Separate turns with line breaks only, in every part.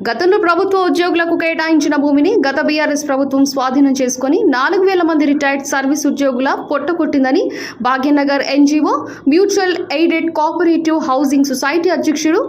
గతంలో ప్రభుత్వ ఉద్యోగులకు కేటాయించిన భూమిని గత బీఆర్ఎస్ ప్రభుత్వం స్వాధీనం చేసుకుని నాలుగు వేల మంది రిటైర్డ్ సర్వీస్ ఉద్యోగుల పొట్ట కొట్టిందని Bhagyanagar NGO mutual aided cooperative housing society అధ్యక్షుడు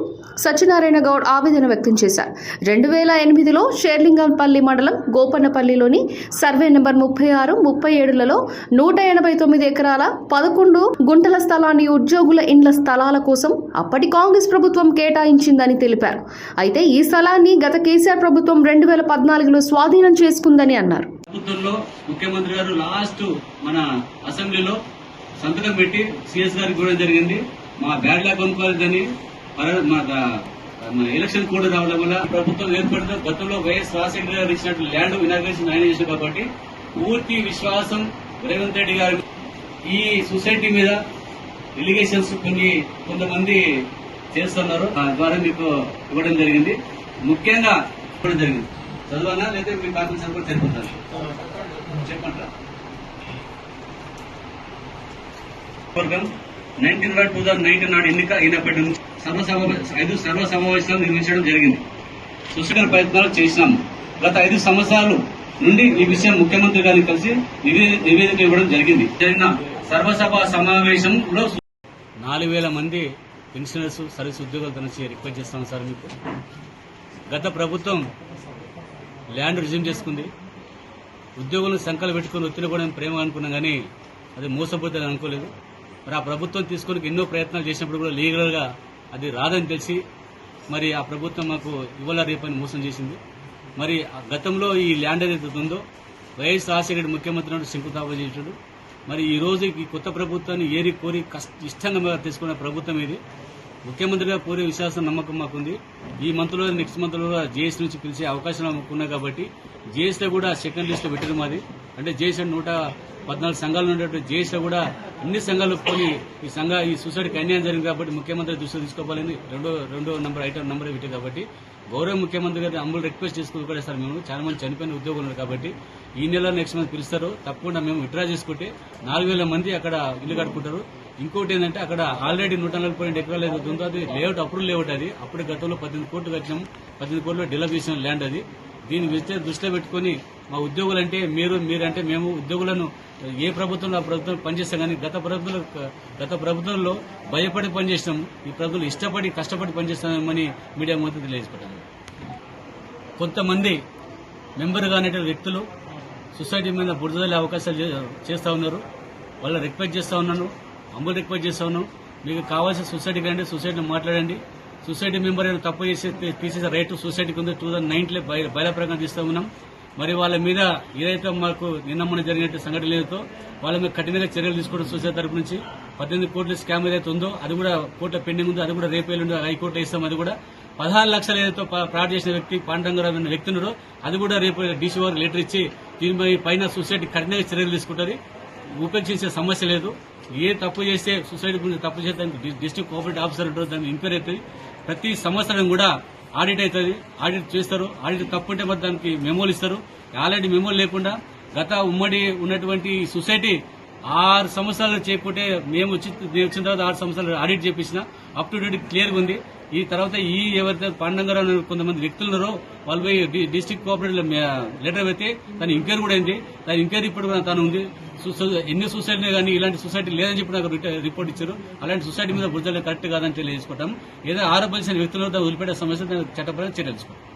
సత్యనారాయణ గౌడ్ ఆవేదన వ్యక్తం చేశారు. రెండు వేల ఎనిమిదిలో షేర్లింగంపల్లి మండలం గోపన్నపల్లిలోని సర్వే నెంబర్ ముప్పై ఆరు ముప్పై ఏడులలో నూట ఎనభై తొమ్మిది ఎకరాల పదకొండు గుంటల స్థలాన్ని ఉద్యోగుల ఇండ్ల స్థలాల కోసం అప్పటి కాంగ్రెస్ ప్రభుత్వం కేటాయించిందని తెలిపారు. అయితే ఈ రాష్ట్రాన్ని గత కేసీఆర్ ప్రభుత్వం రెండు వేల పద్నాలుగులో స్వాధీనం చేసుకుందని అన్నారు.
ప్రభుత్వంలో ముఖ్యమంత్రి గారు లాస్ట్ మన అసెంబ్లీలో సంతకం పెట్టి సిఎస్ గారికి కూడా జరిగింది. మా బ్యాడ్ లాక్ కొనుక్కోలేదని మన ఎలక్షన్ కూడా రావడం వల్ల ప్రభుత్వం ఏర్పడిన గతంలో వైఎస్ రాజశేఖర గారు ఇచ్చినట్టు ల్యాండ్ ఇనాగ్రేషన్ ఆయన చేశారు కాబట్టి పూర్తి విశ్వాసం రేవంత్ రెడ్డి గారు ఈ సొసైటీ మీద రిలిగేషన్స్ కొన్ని కొంతమంది చేస్తున్నారు. ఆ ద్వారా మీకు ఇవ్వడం జరిగింది. ముఖ్యంగా ఇవ్వడం జరిగింది. చదవనా లేదా మీ కామెంట్స్ కూడా తెలుపుతారు చెప్పండి వర్గం నైన్టీన్ టూ థౌసండ్ నైన్టీన్ నాడు ఎన్నిక అయినప్పటి నుంచి సర్వ సమావే- ఐదు సర్వ సమావేశాలు నిర్వహించడం జరిగింది. సుశీల ప్రయత్నాలు చేసినాము గత ఐదు సంవత్సరాలు నుండి ఈ విషయం ముఖ్యమంత్రి గారిని కలిసి నివేదిక ఇవ్వడం జరిగింది. జరిగిన సర్వసభ సమావేశంలో నాలుగు వేల మంది పెన్షనర్స్ సర్వీస్ ఉద్యోగులు తన రిక్వెస్ట్ చేస్తాను సార్ మీకు. గత ప్రభుత్వం ల్యాండ్ రిజ్యూమ్ చేసుకుంది. ఉద్యోగులను సంకలు పెట్టుకుని ఒత్తిడి కూడా ప్రేమ అనుకున్నాం కానీ అది మోసపోతుంది అనుకోలేదు. మరి ఆ ప్రభుత్వం తీసుకుని ఎన్నో ప్రయత్నాలు చేసినప్పుడు కూడా లీగల్గా అది రాదని తెలిసి మరి ఆ ప్రభుత్వం మాకు ఇవ్వాల రేపని మోసం చేసింది. మరి ఆ గతంలో ఈ ల్యాండ్ ఏదైతే ఉందో వైఎస్ రాజశేఖర ముఖ్యమంత్రి నాడు శంకుస్థాపన చేసాడు మరి ఈ రోజు ఈ కొత్త ప్రభుత్వాన్ని ఏరి కోరి కష్ట ఇష్టంగా తీసుకున్న ప్రభుత్వం ఇది. ముఖ్యమంత్రిగా కోరే విశ్వాసం నమ్మకం మాకుంది. ఈ మంత్లో నెక్స్ట్ మంత్లో కూడా జేఎస్ నుంచి పిలిచే అవకాశం మాకున్నాయి కాబట్టి జేఎస్లో కూడా సెకండ్ లిస్ట్ పెట్టడం మాది. అంటే జేఎస్ నూట పద్నాలుగు సంఘాలు ఉండేటువంటి జేఎస్లో కూడా అన్ని సంఘాలు పోయి ఈ సంఘ ఈ సొసైటీకి అన్యాయం జరిగింది కాబట్టి ముఖ్యమంత్రి దృష్టి తీసుకోవాలని రెండో రెండో నంబర్ ఐటమ్ నెంబర్ పెట్టారు కాబట్టి గౌరవ ముఖ్యమంత్రి గారిని అమ్ములు రిక్వెస్ట్ చేసుకుని కూడా సార్ మేము. చాలా మంది చనిపోయిన ఉద్యోగులు ఉన్నారు కాబట్టి ఈ నెల నెక్స్ట్ మంత్ పిలుస్తారు. తప్పకుండా మేము విత్డ్రా చేసుకుంటే నాలుగు వేల మంది అక్కడ ఇల్లు కట్టుకుంటారు. ఇంకోటి ఏంటంటే అక్కడ ఆల్రెడీ నూట నలభై రెండు ఎకరాలు ఏదైతే ఉందో అది లేఅవుట్ అప్పుడు లేఅవుట్ అది. అప్పుడు గతంలో పద్దెనిమిది కోట్లు కట్టినాం. పద్దెనిమిది కోట్లు డెవలప్ చేసిన ల్యాండ్ అది. దీన్ని విస్తే దృష్టిలో పెట్టుకుని మా ఉద్యోగులంటే మీరు మీరంటే మేము ఉద్యోగులను ఏ ప్రభుత్వంలో ఆ ప్రభుత్వం పనిచేస్తాం. కానీ గత ప్రభుత్వంలో గత ప్రభుత్వంలో భయపడి పనిచేస్తాం ఈ ప్రభుత్వం ఇష్టపడి కష్టపడి పనిచేస్తామని మీడియా మొత్తం తెలియజేసుకుంటాను కొంతమంది మెంబర్ కానటువంటి వ్యక్తులు సొసైటీ మీద బురదలే అవకాశాలు చే- ఉన్నారు. వాళ్ళ రిక్వెస్ట్ చేస్తూ ఉన్నాను. అమలు రిక్వెస్ట్ చేస్తా మీకు కావాల్సిన సొసైటీకి రండి సొసైటీలో మాట్లాడండి. సొసైటీ మెంబర్ ఏమైనా తప్పు చేసి తీసేసే రైట్ సొసైటీకి ఉంది. టూ థౌసండ్ నైన్లో బయల ప్రకారం తీస్తూ ఉన్నాం. మరి వాళ్ళ మీద ఏదైతే మాకు నిన్న మొన్న జరిగినట్టు సంఘటన వాళ్ళ మీద కఠినంగా చర్యలు తీసుకోవడం సొసైటీ తరపు నుంచి పద్దెనిమిది కోట్ల స్కామ్ ఏదైతే ఉందో అది కూడా కోర్టులో పెండింగ్ ఉందో. అది కూడా రేపు ఎల్లుండి హైకోర్టులో ఇస్తాం. అది కూడా పదహారు లక్షలు ఏదైతే ఫ్రాడ్ చేసిన వ్యక్తి పాండంగరావు అనే వ్యక్తి ఉన్నాడో అది కూడా రేపు డీసీ వారు లెటర్ ఇచ్చి దీనిపై పైన సొసైటీ కఠినంగా చర్యలు తీసుకుంటుంది. ఉపేక్షించే సమస్య లేదు. ఏ తప్పు చేస్తే సొసైటీ గురించి తప్పు చేస్తే డిస్టిక్ కోఆపరేటివ్ ఆఫీసర్ ఉంటారు దాన్ని ఎంక్వైరీ అవుతుంది. ప్రతి సంవత్సరం కూడా ఆడిట్ అవుతుంది. ఆడిట్ చేస్తారు. ఆడిట్ తప్పు ఉంటే మరి దానికి మెమోలు ఇస్తారు. ఆల్రెడీ మెమోలు లేకుండా గత ఉమ్మడి ఉన్నటువంటి సొసైటీ ఆరు సంవత్సరాలు చేయకుంటే మేము వచ్చి వచ్చిన తర్వాత ఆరు సంవత్సరాలు ఆడిట్ చేపించిన. అప్ టు డేట్ క్లియర్గా ఉంది. ఈ తర్వాత ఈ ఎవరైతే పాండంగారావు కొంతమంది వ్యక్తులు ఉన్నారో వాళ్ళు పోయి డిస్టిక్ డిస్ట్రిక్ట్ కోఆపరేటివ్ లెటర్ పెడితే దాని ఎంక్వైరీ కూడా అయింది. దాని ఎంక్వైరీ ఇప్పుడు కూడా తను ఉంది. ఎన్ని సొసైటీ కానీ ఇలాంటి సొసైటీ లేదని చెప్పి నాకు రిపోర్ట్ ఇచ్చారు. అలాంటి సొసైటీ మీద బుద్ధలు కరెక్ట్ కాదని తెలియజేసుకుంటాం. ఏదో ఆరోపణ వ్యక్తులతో వదిలిపెట్టే సమస్య చట్టపరంగా చర్యలు తీసుకుంటాం